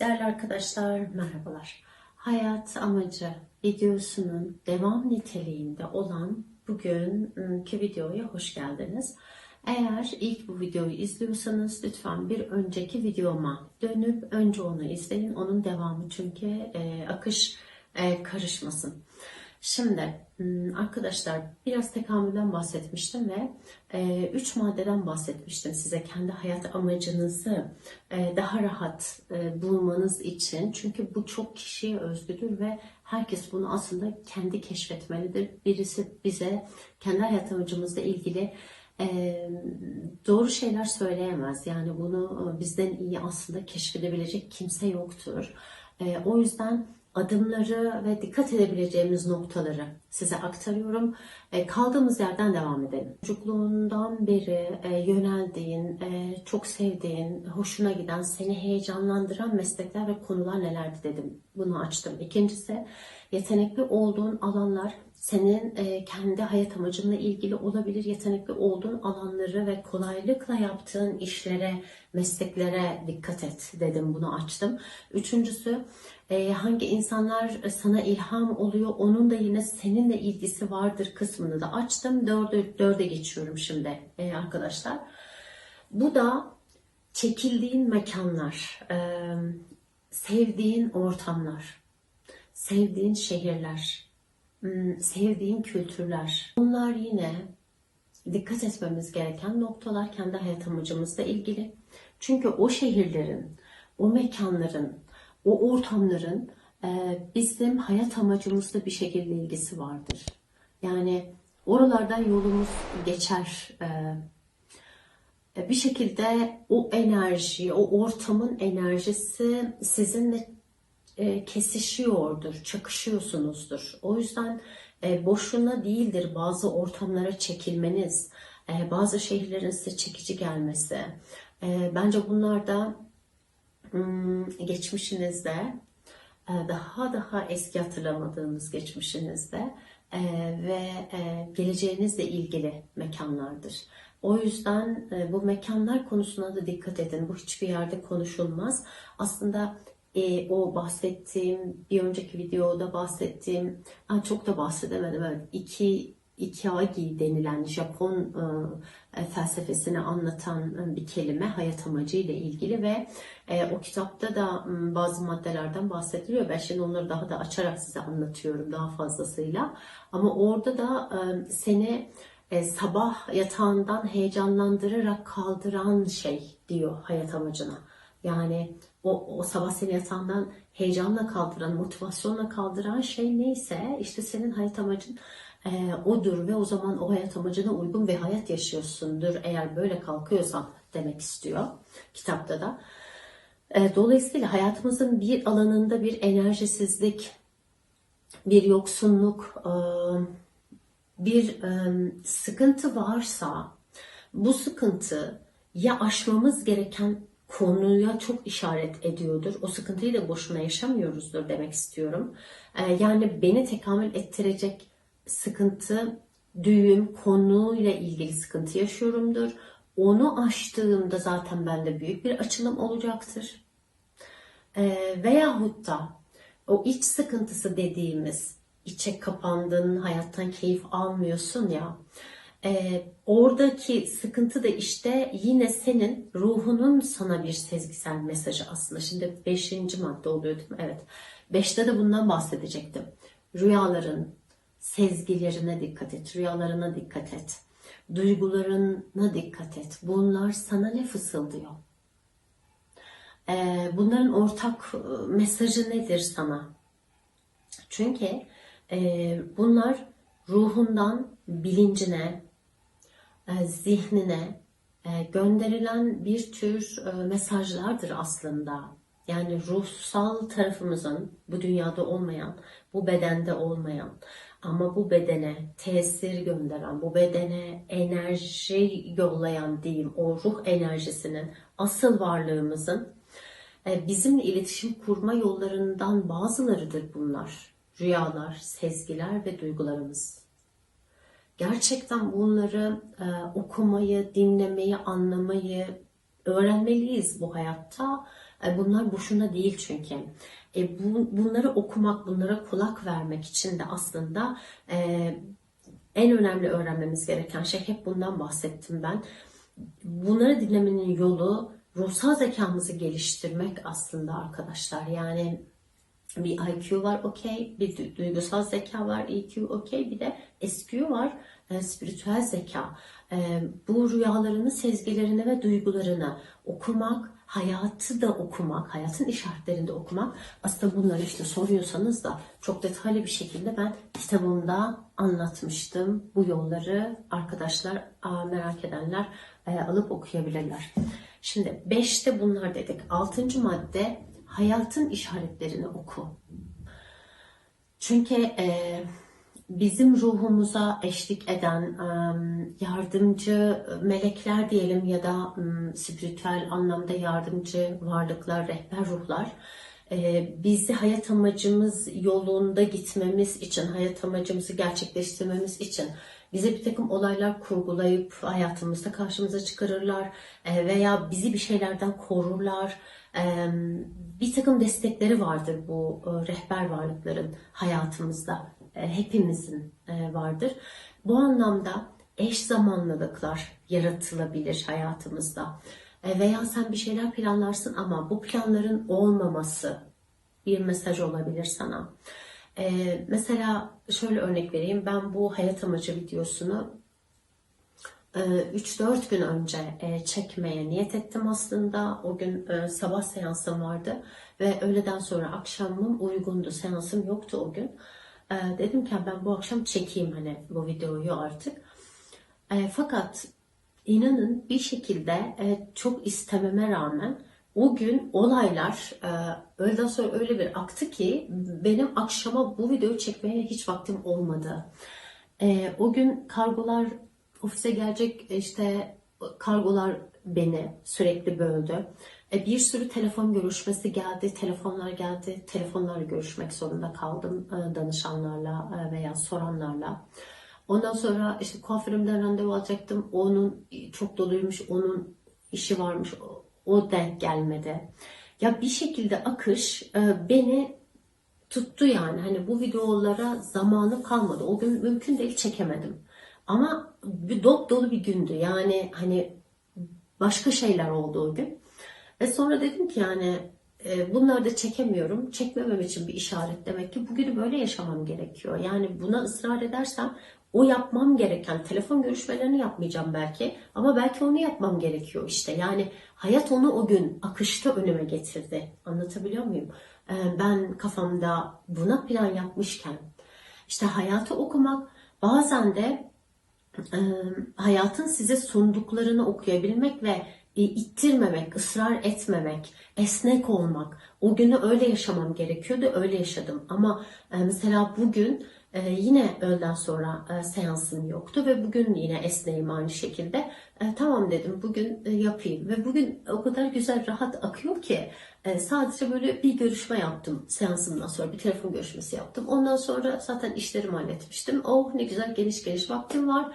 Değerli arkadaşlar, merhabalar. Hayat amacı videosunun devam niteliğinde olan bugünkü videoya hoş geldiniz. Eğer ilk bu videoyu izliyorsanız lütfen bir önceki videoma dönüp önce onu izleyin. Onun devamı çünkü e, akış e, karışmasın. Şimdi hmm, arkadaşlar biraz tekamülden bahsetmiştim ve e, üç maddeden bahsetmiştim size kendi hayat amacınızı e, daha rahat e, bulmanız için. Çünkü bu çok kişiye özgüdür ve herkes bunu aslında kendi keşfetmelidir. Birisi bize kendi hayat amacımızla ilgili doğru şeyler söyleyemez. Yani bunu bizden iyi aslında keşfedebilecek kimse yoktur. O yüzden adımları ve dikkat edebileceğimiz noktaları size aktarıyorum. E, kaldığımız yerden devam edelim. Çocukluğundan beri e, yöneldiğin, e, çok sevdiğin, hoşuna giden, seni heyecanlandıran meslekler ve konular nelerdi dedim. Bunu açtım. İkincisi, yetenekli olduğun alanlar senin e, kendi hayat amacınla ilgili olabilir. Yetenekli olduğun alanları ve kolaylıkla yaptığın işlere, mesleklere dikkat et dedim. Bunu açtım. Üçüncüsü, e, hangi insanlar sana ilham oluyor, onun da yine seninle ilgisi vardır kısmını da açtım. Dörde, dörde geçiyorum şimdi e, arkadaşlar. Bu da çekildiğin mekanlar, sevdiğin ortamlar, sevdiğin şehirler, hmm, sevdiğin kültürler. Bunlar yine dikkat etmemiz gereken noktalar kendi hayat amacımızla ilgili. Çünkü o şehirlerin, o mekanların, o ortamların e, bizim hayat amacımızla bir şekilde ilgisi vardır. Yani oralardan yolumuz geçer. E, e, bir şekilde o enerji, o ortamın enerjisi sizinle kesişiyordur, çakışıyorsunuzdur. O yüzden boşuna değildir bazı ortamlara çekilmeniz, bazı şehirlerin size çekici gelmesi. Bence bunlar da Hmm, geçmişinizde e, daha daha eski hatırlamadığınız geçmişinizde e, ve e, geleceğinizle ilgili mekanlardır. O yüzden bu mekanlar konusuna da dikkat edin. Bu hiçbir yerde konuşulmaz. Aslında o bahsettiğim, bir önceki videoda bahsettiğim, çok da bahsedemedim. Evet, iki Ikiagi denilen Japon e, felsefesini anlatan e, bir kelime hayat amacı ile ilgili ve e, o kitapta da bazı maddelerden bahsediliyor. Ben şimdi onları daha da açarak size anlatıyorum daha fazlasıyla. Ama orada da e, seni e, sabah yatağından heyecanlandırarak kaldıran şey diyor hayat amacına. Yani o, o sabah seni yatağından heyecanla kaldıran, motivasyonla kaldıran şey neyse işte senin hayat amacın e, odur ve o zaman o hayat amacına uygun bir hayat yaşıyorsundur eğer böyle kalkıyorsan demek istiyor kitapta da. E, dolayısıyla hayatımızın bir alanında bir enerjisizlik, bir yoksunluk, e, bir e, sıkıntı varsa bu sıkıntı ya aşmamız gereken konuya çok işaret ediyordur. O sıkıntıyı da boşuna yaşamıyoruzdur demek istiyorum. E, yani beni tekamül ettirecek sıkıntı, düğüm, konuyla ilgili sıkıntı yaşıyorumdur. Onu aştığımda zaten bende büyük bir açılım olacaktır. E, veyahut da o iç sıkıntısı dediğimiz içe kapandın, hayattan keyif almıyorsun ya. E, oradaki sıkıntı da işte yine senin ruhunun sana bir sezgisel mesajı aslında. Şimdi beşinci madde oluyor değil mi? Evet. Beşte de bundan bahsedecektim. Rüyaların, sezgilerine dikkat et, rüyalarına dikkat et, duygularına dikkat et. Bunlar sana ne fısıldıyor? Ee, bunların ortak e, mesajı nedir sana? Çünkü e, bunlar ruhundan bilincine, e, zihnine gönderilen bir tür mesajlardır aslında. Yani ruhsal tarafımızın bu dünyada olmayan, bu bedende olmayan ama bu bedene tesir gönderen, bu bedene enerji yollayan diyeyim o ruh enerjisinin asıl varlığımızın e, bizimle iletişim kurma yollarından bazılarıdır bunlar. Rüyalar, sezgiler ve duygularımız. Gerçekten bunları e, okumayı, dinlemeyi, anlamayı öğrenmeliyiz bu hayatta E, bunlar boşuna değil çünkü. E, bu, bunları okumak, bunlara kulak vermek için de aslında e, en önemli öğrenmemiz gereken şey hep bundan bahsettim ben. Bunları dinlemenin yolu ruhsal zekamızı geliştirmek aslında arkadaşlar. Yani bir IQ var okey, bir du- duygusal zeka var EQ okey, bir de SQ var e, spiritüel zeka. E, bu rüyalarını, sezgilerini ve duygularını okumak, hayatı da okumak, hayatın işaretlerini de okumak. Aslında bunları işte soruyorsanız da çok detaylı bir şekilde ben kitabımda anlatmıştım. Bu yolları arkadaşlar merak edenler e, alıp okuyabilirler. Şimdi 5'te bunlar dedik. 6. madde hayatın işaretlerini oku. Çünkü e, bizim ruhumuza eşlik eden e, yardımcı melekler diyelim ya da e, spiritüel anlamda yardımcı varlıklar, rehber ruhlar e, bizi hayat amacımız yolunda gitmemiz için, hayat amacımızı gerçekleştirmemiz için bize bir takım olaylar kurgulayıp hayatımızda karşımıza çıkarırlar e, veya bizi bir şeylerden korurlar. Bir takım destekleri vardır bu rehber varlıkların hayatımızda. Hepimizin vardır. Bu anlamda eş zamanlılıklar yaratılabilir hayatımızda. Veya sen bir şeyler planlarsın ama bu planların olmaması bir mesaj olabilir sana. E, mesela şöyle örnek vereyim. Ben bu hayat amacı videosunu 3-4 gün önce e, çekmeye niyet ettim aslında. O gün e, sabah seansım vardı ve öğleden sonra akşamım uygundu. Seansım yoktu o gün. E, Dedim ki ben bu akşam çekeyim hani bu videoyu artık. E, fakat inanın bir şekilde e, çok istememe rağmen o gün olaylar öğleden sonra öyle bir aktı ki benim akşama bu videoyu çekmeye hiç vaktim olmadı. O gün kargolar ofise gelecek işte kargolar beni sürekli böldü. E, bir sürü telefon görüşmesi geldi, telefonlar geldi. Telefonlarla görüşmek zorunda kaldım e, danışanlarla e, veya soranlarla. Ondan sonra işte kuaförümden randevu alacaktım. Onun çok doluymuş, onun işi varmış. O, denk gelmedi. Ya bir şekilde akış e, beni tuttu yani. Hani bu videolara zamanı kalmadı. O gün mümkün değil çekemedim. Ama bir dop dolu bir gündü. Yani hani başka şeyler oldu o gün. Ve sonra dedim ki yani e, bunları da çekemiyorum. Çekmemem için bir işaret demek ki bugünü böyle yaşamam gerekiyor. Yani buna ısrar edersem o yapmam gereken telefon görüşmelerini yapmayacağım belki ama belki onu yapmam gerekiyor işte. Yani hayat onu o gün akışta önüme getirdi. Anlatabiliyor muyum? E, ben kafamda buna plan yapmışken işte hayatı okumak bazen de hayatın size sunduklarını okuyabilmek ve e, ittirmemek, ısrar etmemek, esnek olmak. O günü öyle yaşamam gerekiyordu, öyle yaşadım. Ama mesela bugün e, yine öğleden sonra e, seansım yoktu ve bugün yine esneyim aynı şekilde. E, tamam dedim bugün e, yapayım ve bugün o kadar güzel rahat akıyor ki e, sadece böyle bir görüşme yaptım seansımdan sonra bir telefon görüşmesi yaptım. Ondan sonra zaten işlerimi halletmiştim. Oh ne güzel geniş geniş vaktim var.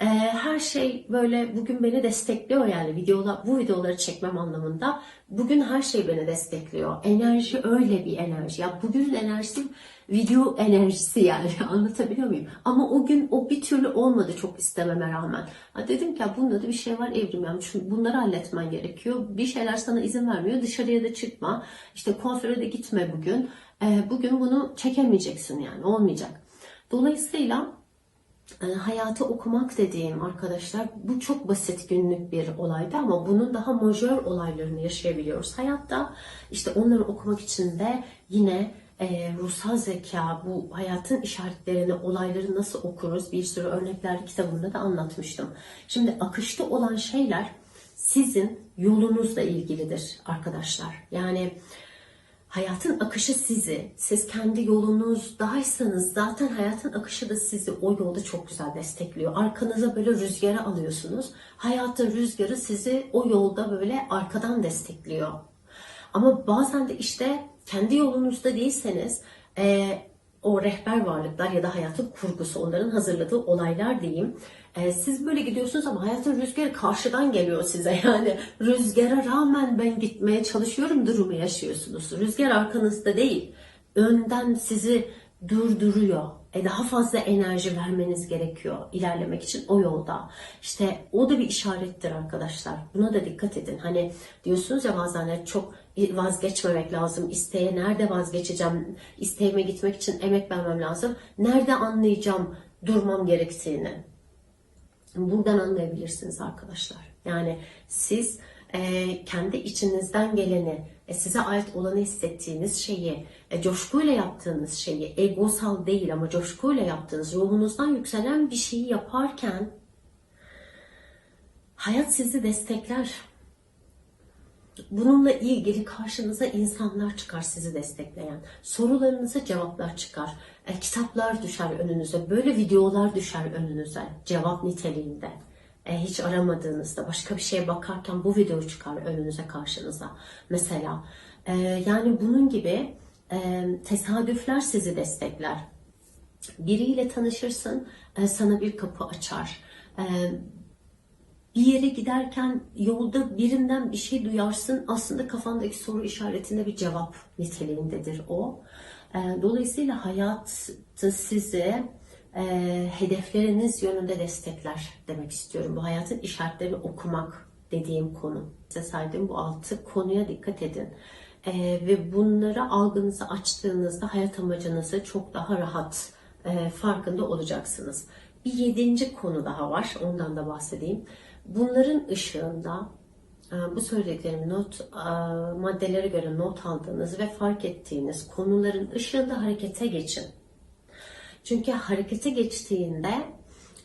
Ee, her şey böyle bugün beni destekliyor yani videolar, bu videoları çekmem anlamında. Bugün her şey beni destekliyor. Enerji öyle bir enerji. Ya bugünün enerjisi video enerjisi yani anlatabiliyor muyum? Ama o gün o bir türlü olmadı çok istememe rağmen. Ha dedim ki bunda da bir şey var evrim yani çünkü bunları halletmen gerekiyor. Bir şeyler sana izin vermiyor. Dışarıya da çıkma. İşte kuaföre de gitme bugün. Ee, bugün bunu çekemeyeceksin yani olmayacak. Dolayısıyla e, hayatı okumak dediğim arkadaşlar bu çok basit günlük bir olaydı ama bunun daha majör olaylarını yaşayabiliyoruz. Hayatta işte onları okumak için de yine e, ruhsal zeka, bu hayatın işaretlerini, olayları nasıl okuruz bir sürü örnekler kitabımda da anlatmıştım. Şimdi akışta olan şeyler sizin yolunuzla ilgilidir arkadaşlar. Yani Hayatın akışı sizi, siz kendi yolunuzdaysanız zaten hayatın akışı da sizi o yolda çok güzel destekliyor. Arkanıza böyle rüzgara alıyorsunuz. Hayatın rüzgarı sizi o yolda böyle arkadan destekliyor. Ama bazen de işte kendi yolunuzda değilseniz e, o rehber varlıklar ya da hayatın kurgusu, onların hazırladığı olaylar diyeyim. Ee, siz böyle gidiyorsunuz ama hayatın rüzgarı karşıdan geliyor size. Yani rüzgara rağmen ben gitmeye çalışıyorum durumu yaşıyorsunuz. Rüzgar arkanızda değil, önden sizi durduruyor. E daha fazla enerji vermeniz gerekiyor ilerlemek için o yolda. İşte o da bir işarettir arkadaşlar. Buna da dikkat edin. Hani diyorsunuz ya bazen çok vazgeçmemek lazım. İsteğe nerede vazgeçeceğim? İsteğime gitmek için emek vermem lazım. Nerede anlayacağım durmam gerektiğini? Buradan anlayabilirsiniz arkadaşlar. Yani siz e, kendi içinizden geleni, size ait olanı hissettiğiniz şeyi, e, coşkuyla yaptığınız şeyi, egosal değil ama coşkuyla yaptığınız, ruhunuzdan yükselen bir şeyi yaparken hayat sizi destekler. Bununla ilgili karşınıza insanlar çıkar sizi destekleyen. Sorularınıza cevaplar çıkar. E, kitaplar düşer önünüze. Böyle videolar düşer önünüze. Cevap niteliğinde. E, hiç aramadığınızda başka bir şeye bakarken bu video çıkar önünüze karşınıza. Mesela e, yani bunun gibi e, tesadüfler sizi destekler. Biriyle tanışırsın sana bir kapı açar. Bir yere giderken yolda birinden bir şey duyarsın. Aslında kafandaki soru işaretinde bir cevap niteliğindedir o. Dolayısıyla hayat sizi e, hedefleriniz yönünde destekler demek istiyorum. Bu hayatın işaretlerini okumak dediğim konu. Size saydığım bu altı konuya dikkat edin. E, ve bunları algınızı açtığınızda hayat amacınızı çok daha rahat e, farkında olacaksınız. Bir yedinci konu daha var. Ondan da bahsedeyim. Bunların ışığında e, bu söylediklerimi not e, maddelere göre not aldığınız ve fark ettiğiniz konuların ışığında harekete geçin. Çünkü harekete geçtiğinde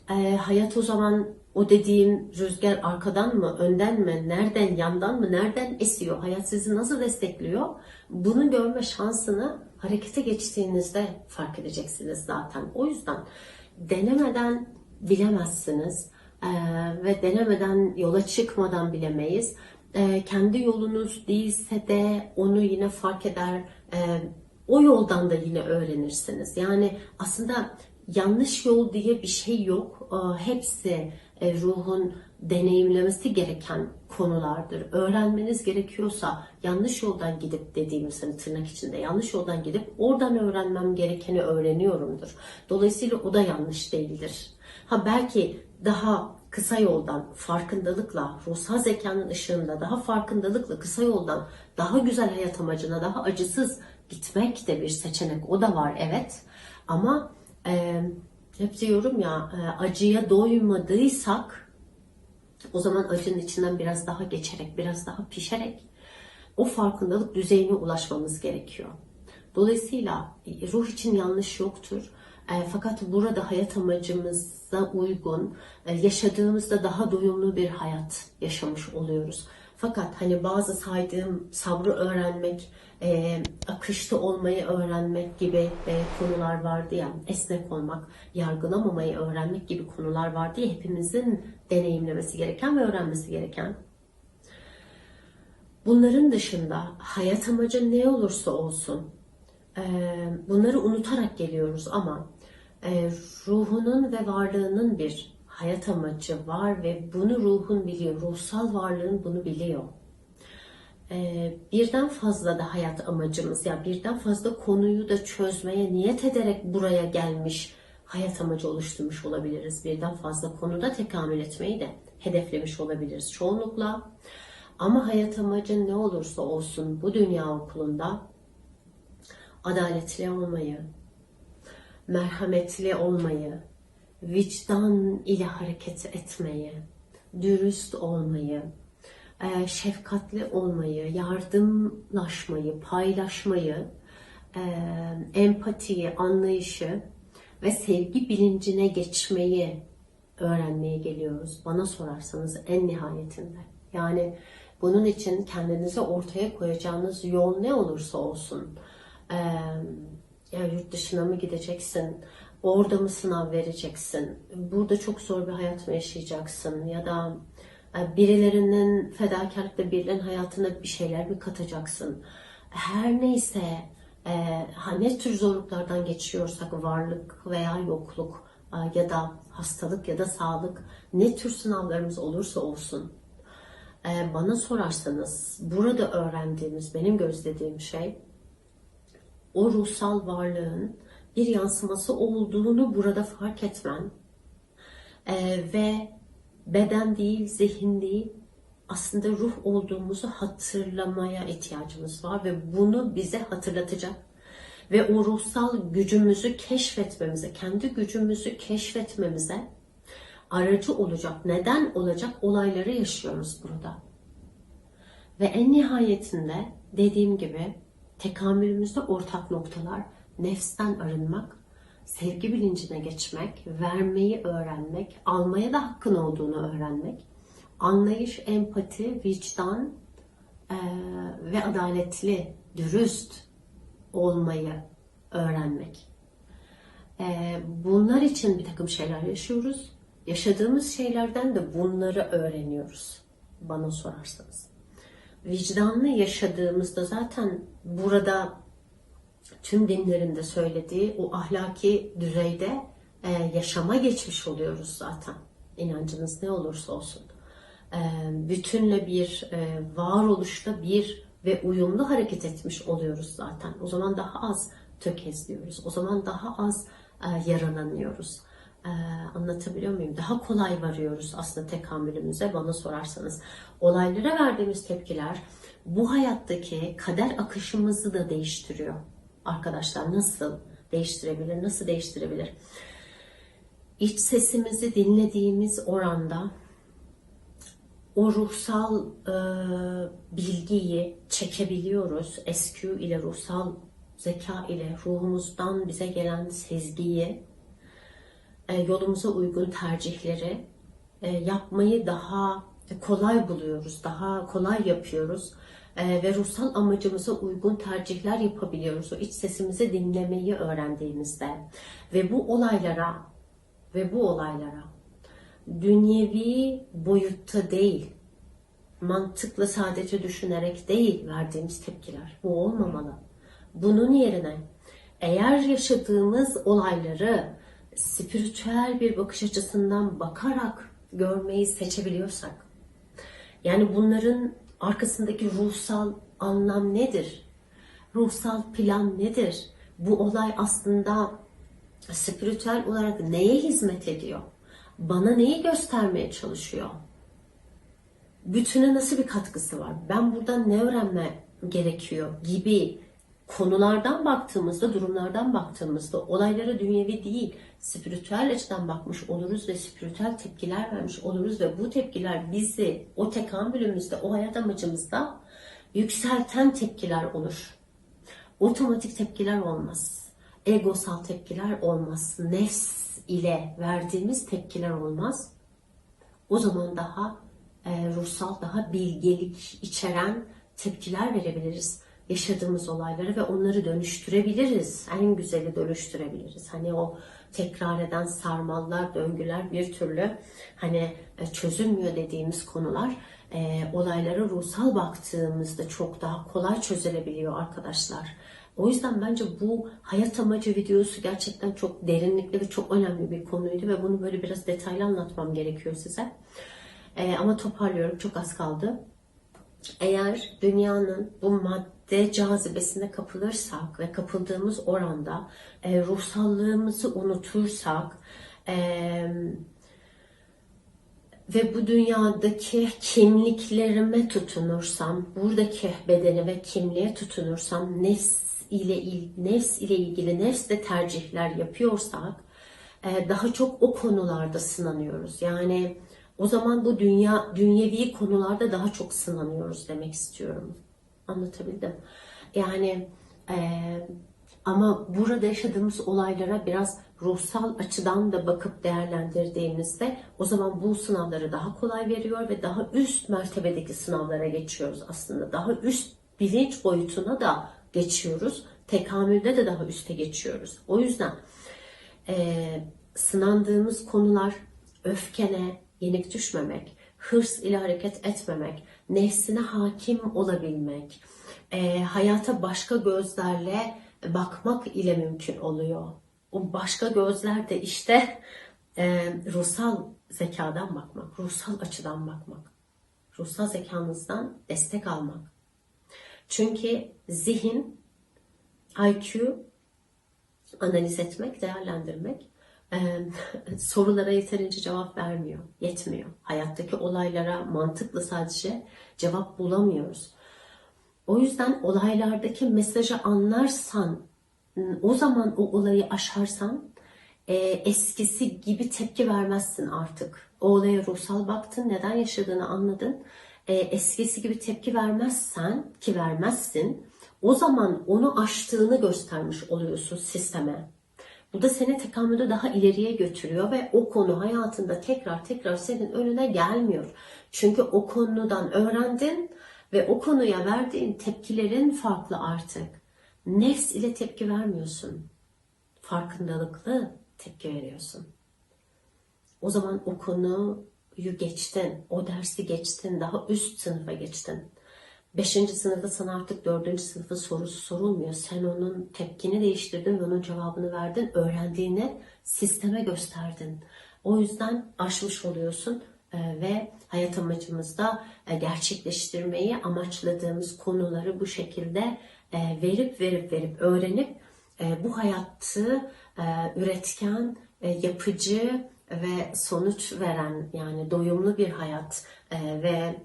e, hayat o zaman o dediğim rüzgar arkadan mı, önden mi, nereden, yandan mı, nereden esiyor? Hayat sizi nasıl destekliyor? Bunu görme şansını harekete geçtiğinizde fark edeceksiniz zaten. O yüzden denemeden bilemezsiniz ee, ve denemeden yola çıkmadan bilemeyiz. Ee, kendi yolunuz değilse de onu yine fark eder. Ee, o yoldan da yine öğrenirsiniz. Yani aslında yanlış yol diye bir şey yok. hepsi e, ruhun deneyimlemesi gereken konulardır. Öğrenmeniz gerekiyorsa yanlış yoldan gidip dediğimiz hani tırnak içinde yanlış yoldan gidip oradan öğrenmem gerekeni öğreniyorumdur. Dolayısıyla o da yanlış değildir. Ha belki daha kısa yoldan farkındalıkla, ruhsal zekanın ışığında daha farkındalıkla kısa yoldan daha güzel hayat amacına, daha acısız gitmek de bir seçenek. O da var evet. Ama e, hep diyorum ya e, acıya doymadıysak o zaman acının içinden biraz daha geçerek, biraz daha pişerek o farkındalık düzeyine ulaşmamız gerekiyor. Dolayısıyla ruh için yanlış yoktur. E, fakat burada hayat amacımıza uygun, e, yaşadığımızda daha doyumlu bir hayat yaşamış oluyoruz. Fakat hani bazı saydığım sabrı öğrenmek, e, akışta olmayı öğrenmek gibi e, konular vardı ya, esnek olmak, yargılamamayı öğrenmek gibi konular vardı ya hepimizin deneyimlemesi gereken ve öğrenmesi gereken. Bunların dışında hayat amacı ne olursa olsun e, bunları unutarak geliyoruz ama e, ruhunun ve varlığının bir hayat amacı var ve bunu ruhun biliyor, ruhsal varlığın bunu biliyor. Ee, birden fazla da hayat amacımız ya yani birden fazla konuyu da çözmeye niyet ederek buraya gelmiş hayat amacı oluşturmuş olabiliriz. Birden fazla konuda tekamül etmeyi de hedeflemiş olabiliriz çoğunlukla. Ama hayat amacın ne olursa olsun bu dünya okulunda adaletli olmayı, merhametli olmayı, vicdan ile hareket etmeyi, dürüst olmayı, e, şefkatli olmayı, yardımlaşmayı, paylaşmayı, e, empatiyi, anlayışı ve sevgi bilincine geçmeyi öğrenmeye geliyoruz. Bana sorarsanız en nihayetinde. Yani bunun için kendinize ortaya koyacağınız yol ne olursa olsun. Ee, ya yurt dışına mı gideceksin? Orada mı sınav vereceksin? Burada çok zor bir hayat mı yaşayacaksın? Ya da e, birilerinin fedakarlıkla birilerinin hayatına bir şeyler mi katacaksın? Her neyse e, ne tür zorluklardan geçiyorsak varlık veya yokluk e, ya da hastalık ya da sağlık ne tür sınavlarımız olursa olsun bana sorarsanız burada öğrendiğimiz benim gözlediğim şey o ruhsal varlığın bir yansıması olduğunu burada fark etmen e, ve beden değil, zihin değil, aslında ruh olduğumuzu hatırlamaya ihtiyacımız var ve bunu bize hatırlatacak ve o ruhsal gücümüzü keşfetmemize, kendi gücümüzü keşfetmemize aracı olacak, neden olacak olayları yaşıyoruz burada. Ve en nihayetinde dediğim gibi tekamülümüzde ortak noktalar nefsten arınmak, sevgi bilincine geçmek, vermeyi öğrenmek, almaya da hakkın olduğunu öğrenmek, anlayış, empati, vicdan eee, ve adaletli, dürüst olmayı öğrenmek. Eee, bunlar için bir takım şeyler yaşıyoruz. Yaşadığımız şeylerden de bunları öğreniyoruz. Bana sorarsanız. Vicdanlı yaşadığımızda zaten burada tüm dinlerin de söylediği o ahlaki düzeyde e, yaşama geçmiş oluyoruz zaten. İnancınız ne olursa olsun. E, bütünle bir e, varoluşta bir ve uyumlu hareket etmiş oluyoruz zaten. O zaman daha az tökezliyoruz. O zaman daha az e, yaralanıyoruz. E, anlatabiliyor muyum? Daha kolay varıyoruz aslında tekamülümüze bana sorarsanız. Olaylara verdiğimiz tepkiler bu hayattaki kader akışımızı da değiştiriyor. Arkadaşlar nasıl değiştirebilir? Nasıl değiştirebilir? İç sesimizi dinlediğimiz oranda o ruhsal e, bilgiyi çekebiliyoruz. SQ ile ruhsal zeka ile ruhumuzdan bize gelen sezgiyi e, yolumuza uygun tercihleri e, yapmayı daha kolay buluyoruz, daha kolay yapıyoruz ve ruhsal amacımıza uygun tercihler yapabiliyoruz. O iç sesimizi dinlemeyi öğrendiğimizde ve bu olaylara ve bu olaylara dünyevi boyutta değil, mantıkla sadece düşünerek değil verdiğimiz tepkiler. Bu olmamalı. Bunun yerine eğer yaşadığımız olayları spiritüel bir bakış açısından bakarak görmeyi seçebiliyorsak, yani bunların arkasındaki ruhsal anlam nedir? Ruhsal plan nedir? Bu olay aslında spiritüel olarak neye hizmet ediyor? Bana neyi göstermeye çalışıyor? Bütüne nasıl bir katkısı var? Ben buradan ne öğrenme gerekiyor gibi konulardan baktığımızda, durumlardan baktığımızda olaylara dünyevi değil, spiritüel açıdan bakmış oluruz ve spiritüel tepkiler vermiş oluruz ve bu tepkiler bizi o tekamülümüzde, o hayat amacımızda yükselten tepkiler olur. Otomatik tepkiler olmaz. Egosal tepkiler olmaz. Nefs ile verdiğimiz tepkiler olmaz. O zaman daha e, ruhsal, daha bilgelik içeren tepkiler verebiliriz yaşadığımız olayları ve onları dönüştürebiliriz. En güzeli dönüştürebiliriz. Hani o tekrar eden sarmallar, döngüler bir türlü hani e, çözülmüyor dediğimiz konular e, olaylara ruhsal baktığımızda çok daha kolay çözülebiliyor arkadaşlar. O yüzden bence bu hayat amacı videosu gerçekten çok derinlikli ve çok önemli bir konuydu ve bunu böyle biraz detaylı anlatmam gerekiyor size. E, ama toparlıyorum çok az kaldı. Eğer dünyanın bu madde cazibesine kapılırsak ve kapıldığımız oranda e, ruhsallığımızı unutursak e, ve bu dünyadaki kimliklerime tutunursam, buradaki bedeni ve kimliğe tutunursam, nefs ile nefs ile ilgili nefsle tercihler yapıyorsak, e, daha çok o konularda sınanıyoruz. Yani o zaman bu dünya dünyevi konularda daha çok sınanıyoruz demek istiyorum. Anlatabildim. Yani e, ama burada yaşadığımız olaylara biraz ruhsal açıdan da bakıp değerlendirdiğimizde o zaman bu sınavları daha kolay veriyor ve daha üst mertebedeki sınavlara geçiyoruz aslında. Daha üst bilinç boyutuna da geçiyoruz. Tekamülde de daha üste geçiyoruz. O yüzden e, sınandığımız konular öfkene, yenik düşmemek, hırs ile hareket etmemek, nefsine hakim olabilmek, e, hayata başka gözlerle bakmak ile mümkün oluyor. O başka gözler de işte e, ruhsal zekadan bakmak, ruhsal açıdan bakmak, ruhsal zekanızdan destek almak. Çünkü zihin, IQ analiz etmek, değerlendirmek sorulara yeterince cevap vermiyor, yetmiyor. Hayattaki olaylara mantıklı sadece cevap bulamıyoruz. O yüzden olaylardaki mesajı anlarsan, o zaman o olayı aşarsan e, eskisi gibi tepki vermezsin artık. O olaya ruhsal baktın, neden yaşadığını anladın. E, eskisi gibi tepki vermezsen ki vermezsin, o zaman onu aştığını göstermiş oluyorsun sisteme. Bu da seni tekamülde daha ileriye götürüyor ve o konu hayatında tekrar tekrar senin önüne gelmiyor. Çünkü o konudan öğrendin ve o konuya verdiğin tepkilerin farklı artık. Nefs ile tepki vermiyorsun. Farkındalıklı tepki veriyorsun. O zaman o konuyu geçtin, o dersi geçtin, daha üst sınıfa geçtin. Beşinci sınıfta sana artık dördüncü sınıfın sorusu sorulmuyor. Sen onun tepkini değiştirdin ve onun cevabını verdin. Öğrendiğini sisteme gösterdin. O yüzden aşmış oluyorsun e, ve hayat amacımızda e, gerçekleştirmeyi amaçladığımız konuları bu şekilde e, verip verip verip öğrenip bu hayatı üretken, yapıcı ve sonuç veren yani doyumlu bir hayat ve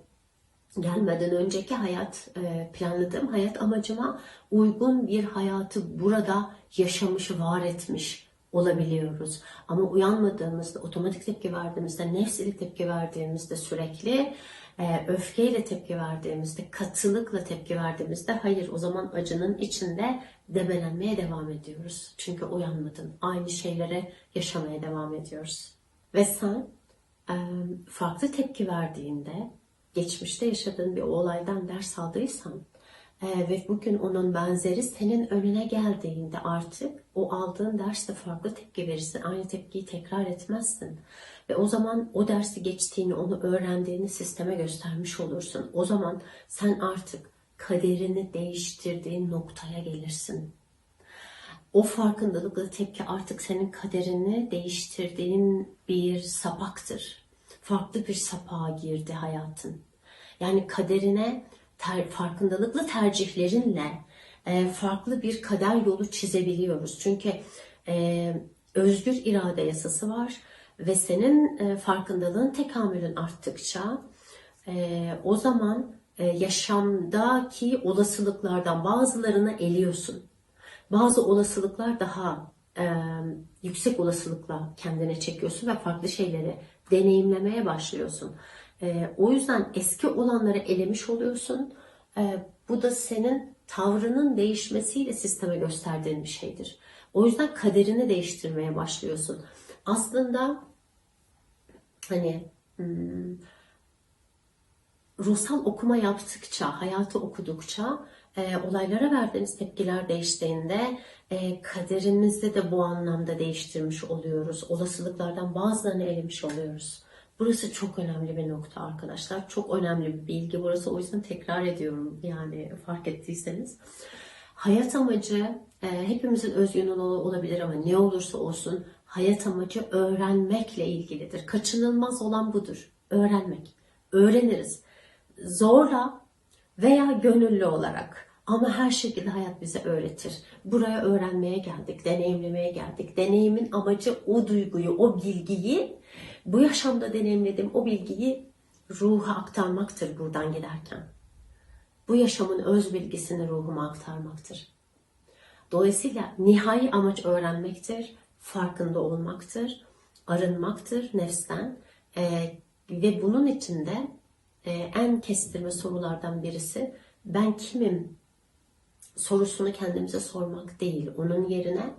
gelmeden önceki hayat e, planladığım hayat amacıma uygun bir hayatı burada yaşamış, var etmiş olabiliyoruz. Ama uyanmadığımızda, otomatik tepki verdiğimizde, nefs ile tepki verdiğimizde sürekli, e, öfkeyle tepki verdiğimizde, katılıkla tepki verdiğimizde hayır o zaman acının içinde debelenmeye devam ediyoruz. Çünkü uyanmadın. Aynı şeylere yaşamaya devam ediyoruz. Ve sen e, farklı tepki verdiğinde geçmişte yaşadığın bir olaydan ders aldıysan e, ve bugün onun benzeri senin önüne geldiğinde artık o aldığın derste farklı tepki verirsin. Aynı tepkiyi tekrar etmezsin. Ve o zaman o dersi geçtiğini, onu öğrendiğini sisteme göstermiş olursun. O zaman sen artık kaderini değiştirdiğin noktaya gelirsin. O farkındalıkla tepki artık senin kaderini değiştirdiğin bir sapaktır. Farklı bir sapağa girdi hayatın. Yani kaderine ter, farkındalıklı tercihlerinle e, farklı bir kader yolu çizebiliyoruz. Çünkü e, özgür irade yasası var ve senin e, farkındalığın tekamülün arttıkça e, o zaman e, yaşamdaki olasılıklardan bazılarını eliyorsun. Bazı olasılıklar daha e, yüksek olasılıkla kendine çekiyorsun ve farklı şeyleri deneyimlemeye başlıyorsun. E, o yüzden eski olanları elemiş oluyorsun. E, bu da senin tavrının değişmesiyle sisteme gösterdiğin bir şeydir. O yüzden kaderini değiştirmeye başlıyorsun. Aslında hani hmm, ruhsal okuma yaptıkça, hayatı okudukça, e, olaylara verdiğiniz tepkiler değiştiğinde e, kaderimizi de bu anlamda değiştirmiş oluyoruz. Olasılıklardan bazılarını elemiş oluyoruz. Burası çok önemli bir nokta arkadaşlar. Çok önemli bir bilgi burası. O yüzden tekrar ediyorum yani fark ettiyseniz. Hayat amacı e, hepimizin özgün olabilir ama ne olursa olsun hayat amacı öğrenmekle ilgilidir. Kaçınılmaz olan budur. Öğrenmek. Öğreniriz. Zorla veya gönüllü olarak ama her şekilde hayat bize öğretir. Buraya öğrenmeye geldik, deneyimlemeye geldik. Deneyimin amacı o duyguyu, o bilgiyi bu yaşamda deneyimlediğim o bilgiyi ruha aktarmaktır buradan giderken. Bu yaşamın öz bilgisini ruhuma aktarmaktır. Dolayısıyla nihai amaç öğrenmektir, farkında olmaktır, arınmaktır nefsten ee, ve bunun içinde e, en kestirme sorulardan birisi ben kimim sorusunu kendimize sormak değil. Onun yerine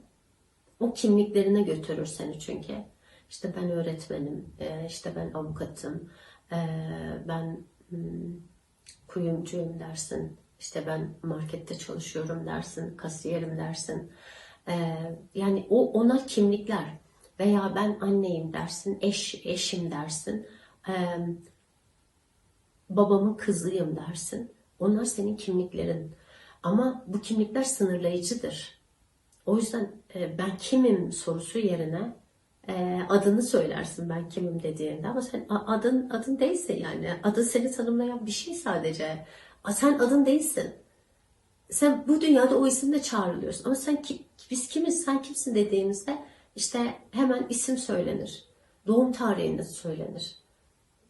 o kimliklerine götürür seni çünkü. İşte ben öğretmenim, e, işte ben avukatım, e, ben hmm, kuyumcuyum dersin, işte ben markette çalışıyorum dersin, kasiyerim dersin. E, yani o ona kimlikler veya ben anneyim dersin, eş eşim dersin, babamın kızıyım dersin. Onlar senin kimliklerin. Ama bu kimlikler sınırlayıcıdır. O yüzden e, ben kimim sorusu yerine e, adını söylersin ben kimim dediğinde ama sen adın adın değilse yani adın seni tanımlayan bir şey sadece. Sen adın değilsin. Sen bu dünyada o isimle çağrılıyorsun. Ama sen ki, biz kimiz, sen kimsin dediğimizde işte hemen isim söylenir. Doğum tarihiniz söylenir.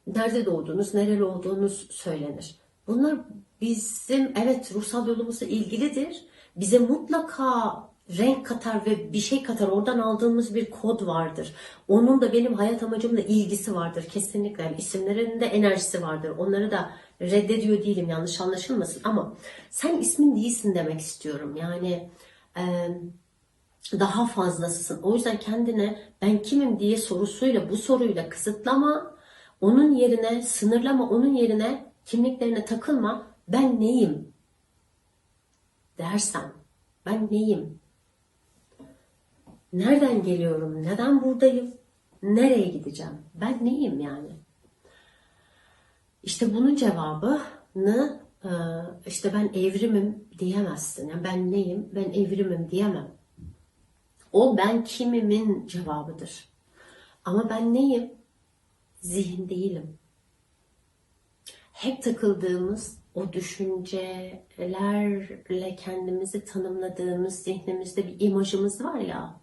Nerede doğduğunuz, nereli olduğunuz söylenir. Bunlar bizim evet ruhsal yolumuzla ilgilidir. Bize mutlaka renk katar ve bir şey katar. Oradan aldığımız bir kod vardır. Onun da benim hayat amacımla ilgisi vardır kesinlikle. Yani isimlerin de enerjisi vardır. Onları da reddediyor değilim yanlış anlaşılmasın ama sen ismin değilsin demek istiyorum. Yani e, daha fazlasısın. O yüzden kendine ben kimim diye sorusuyla bu soruyla kısıtlama. Onun yerine sınırlama, onun yerine kimliklerine takılma. Ben neyim? Dersen ben neyim? Nereden geliyorum? Neden buradayım? Nereye gideceğim? Ben neyim yani? İşte bunun cevabını e, işte ben evrimim diyemezsin. Yani ben neyim? Ben evrimim diyemem. O ben kimimin cevabıdır. Ama ben neyim? Zihin değilim. Hep takıldığımız o düşüncelerle kendimizi tanımladığımız zihnimizde bir imajımız var ya.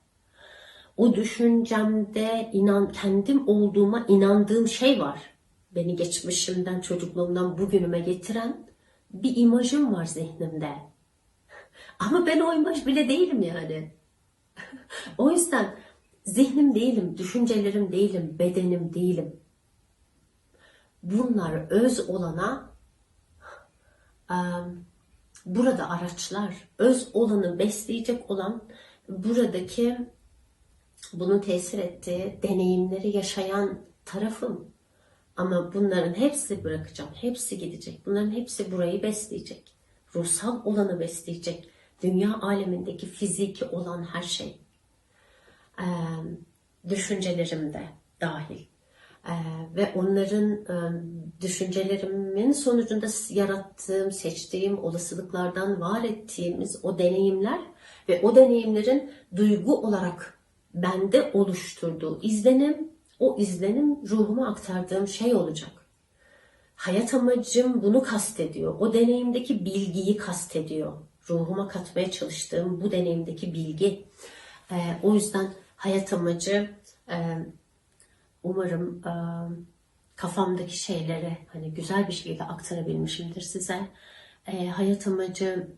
O düşüncemde inan kendim olduğuma inandığım şey var. Beni geçmişimden, çocukluğumdan bugünüme getiren bir imajım var zihnimde. Ama ben o imaj bile değilim yani. O yüzden zihnim değilim, düşüncelerim değilim, bedenim değilim. Bunlar öz olana burada araçlar, öz olanı besleyecek olan buradaki bunu tesir ettiği deneyimleri yaşayan tarafım. Ama bunların hepsi bırakacağım, hepsi gidecek. Bunların hepsi burayı besleyecek. Ruhsal olanı besleyecek. Dünya alemindeki fiziki olan her şey e, düşüncelerim de dahil. E, ve onların e, düşüncelerimin sonucunda yarattığım, seçtiğim olasılıklardan var ettiğimiz o deneyimler ve o deneyimlerin duygu olarak bende oluşturduğu izlenim, o izlenim ruhuma aktardığım şey olacak. Hayat amacım bunu kastediyor. O deneyimdeki bilgiyi kastediyor. Ruhuma katmaya çalıştığım bu deneyimdeki bilgi. Ee, o yüzden hayat amacı e, umarım e, kafamdaki şeyleri hani güzel bir şekilde aktarabilmişimdir size. E, hayat amacı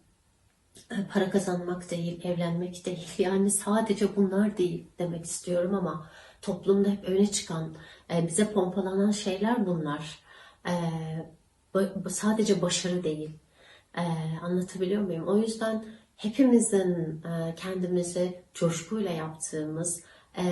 e, para kazanmak değil, evlenmek değil. Yani sadece bunlar değil demek istiyorum ama toplumda hep öne çıkan, e, bize pompalanan şeyler bunlar. E, ba- Sadece başarı değil. E, Anlatabiliyor muyum? O yüzden hepimizin e, kendimizi coşkuyla yaptığımız, e,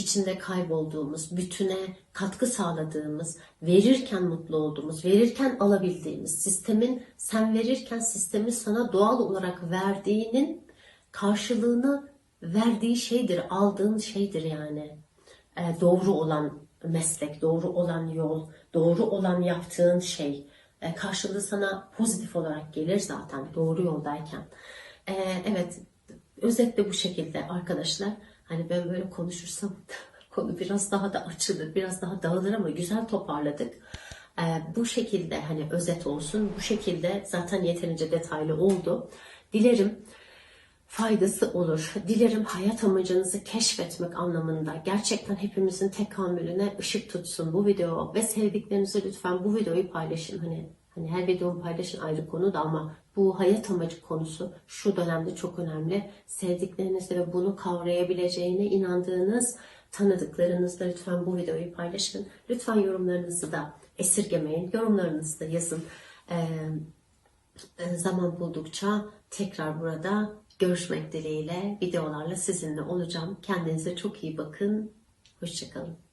içinde kaybolduğumuz, bütüne katkı sağladığımız, verirken mutlu olduğumuz, verirken alabildiğimiz, sistemin sen verirken sistemin sana doğal olarak verdiğinin karşılığını verdiği şeydir, aldığın şeydir yani. E, doğru olan meslek, doğru olan yol, doğru olan yaptığın şey. E, karşılığı sana pozitif olarak gelir zaten doğru yoldayken. E, evet, özetle bu şekilde arkadaşlar. Hani ben böyle konuşursam konu biraz daha da açılır, biraz daha dağılır ama güzel toparladık. E, bu şekilde hani özet olsun, bu şekilde zaten yeterince detaylı oldu. Dilerim faydası olur. Dilerim hayat amacınızı keşfetmek anlamında gerçekten hepimizin tekamülüne ışık tutsun bu video ve sevdiklerinize lütfen bu videoyu paylaşın. Hani hani her videomu paylaşın ayrı konu da ama bu hayat amacı konusu şu dönemde çok önemli. Sevdiklerinizle ve bunu kavrayabileceğine inandığınız tanıdıklarınızla lütfen bu videoyu paylaşın. Lütfen yorumlarınızı da esirgemeyin. Yorumlarınızı da yazın. Ee, zaman buldukça tekrar burada görüşmek dileğiyle videolarla sizinle olacağım. Kendinize çok iyi bakın. Hoşçakalın.